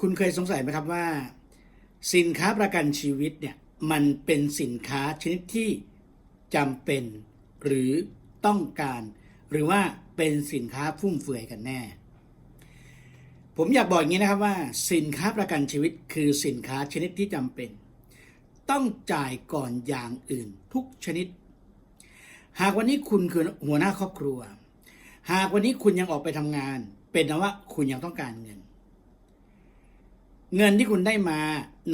คุณเคยสงสัยไหมครับว่า สินค้าประกันชีวิตเนี่ยมันเป็นสินค้าชนิดที่จำเป็น หรือต้องการ หรือว่าเป็นสินค้าฟุ่มเฟือยกันแน่ ผมอยากบอกอย่างนี้นะครับว่า สินค้าประกันชีวิตคือสินค้าชนิดที่จำเป็น ต้องจ่ายก่อนอย่างอื่นทุกชนิด หากวันนี้คุณคือหัวหน้าครอบครัว หากวันนี้คุณยังออกไปทำงาน เป็นนะว่าคุณยังต้องการเงิน เงินที่คุณได้มา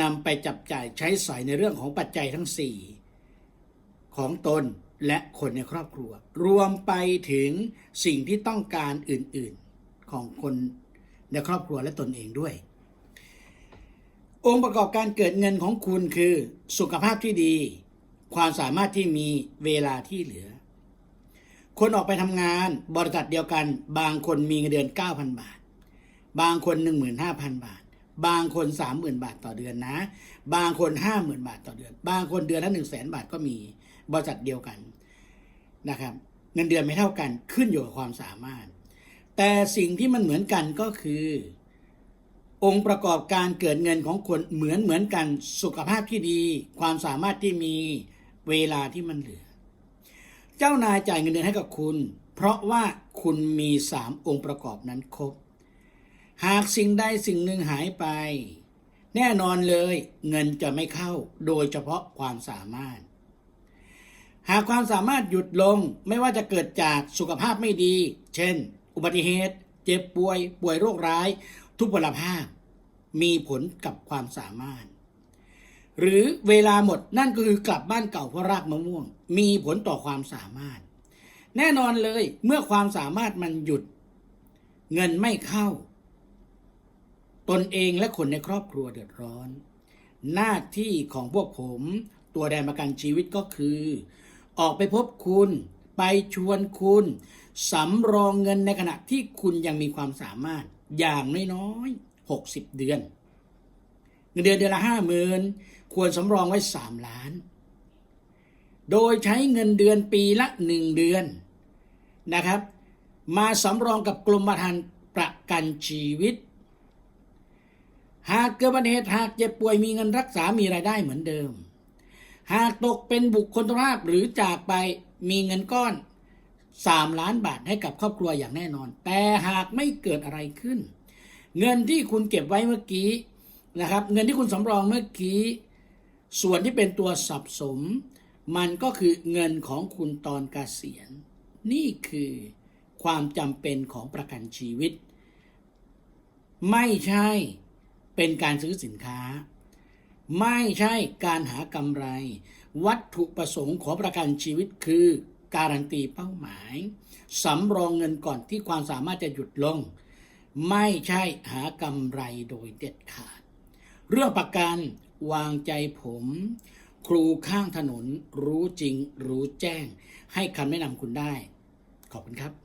นำไปจับจ่ายใช้สอยในเรื่องของปัจจัยทั้ง 4 ของตนและคนในครอบครัว รวมไปถึงสิ่งที่ต้องการอื่นๆของคนในครอบครัวและตนเองด้วย องค์ประกอบการเกิดเงินของคุณคือสุขภาพที่ดี ความสามารถที่มีเวลาที่เหลือ คนออกไปทำงานบริษัทเดียวกัน บางคนมีเงินเดือน 9,000 บาท บางคน 15,000 บาท บางคน30,000บาทต่อเดือนนะ บางคน50,000บาทต่อเดือน บางคนเดือนละ1 0 0 0 0แบาทก็มีบริษัทเดียวกันนะครับเงินเดือนไม่เท่ากันขึ้นอยู่กับความสามารถ แต่สิ่งที่มันเหมือนกันก็คือ องค์ประกอบการเกิดเงินของคนเหมือนเหมือนกันสุขภาพที่ดี ความสามารถที่มีเวลาที่มันเหลือ เจ้านายจ่ายเงินเดือนให้กับคุณ เพราะว่าคุณมีสามองค์ประกอบนั้นครบ หากสิ่งใดสิ่งหนึ่งหายไป แน่นอนเลยเงินจะไม่เข้าโดยเฉพาะความสามารถ หากความสามารถหยุดลงไม่ว่าจะเกิดจากสุขภาพไม่ดี เช่น อุบัติเหตุ เจ็บป่วย ป่วยโรคร้าย ทุพพลภาพ มีผลกับความสามารถ หรือเวลาหมดนั่นก็คือกลับบ้านเก่าเพราะรากมะม่วง มีผลต่อความสามารถ แน่นอนเลยเมื่อความสามารถมันหยุด เงินไม่เข้า ตนเองและคนในครอบครัวเดือดร้อน หน้าที่ของพวกผมตัวแดนประกันชีวิตก็คือ ออกไปพบคุณ ไปชวนคุณสำรองเงินในขณะที่คุณยังมีความสามารถอย่างน้อยๆ60 เดือนเงินเดือนเดือนละห้าหมื่นควรสำรองไว้สามล้าน โดยใช้เงินเดือนปีละหนึ่งเดือนนะครับ มาสำรองกับกรมธรรม์ประกันชีวิตากเกิดอุบัติเหตุหากเจ็บป่วยมีเงินรักษามีรายได้เหมือนเดิม หากตกเป็นบุคคลทุพภาพหรือจากไปมีเงินก้อน 3 ล้านบาทให้กับครอบครัวอย่างแน่นอน แต่หากไม่เกิดอะไรขึ้น เงินที่คุณเก็บไว้เมื่อกี้นะครับ เงินที่คุณสำรองเมื่อกี้ ส่วนที่เป็นตัวสับสม มันก็คือเงินของคุณตอนเกษียณ นี่คือความจำเป็นของประกันชีวิต ไม่ใช่ เป็นการซื้อสินค้า ไม่ใช่การหากำไร วัตถุประสงค์ของประกันชีวิตคือ การันตีเป้าหมายสำรองเงินก่อนที่ความสามารถจะหยุดลง ไม่ใช่หากำไรโดยเด็ดขาด เรื่องประกันวางใจผม ครูข้างถนนรู้จริงรู้แจ้ง ให้คำแนะนำคุณได้ ขอบคุณครับ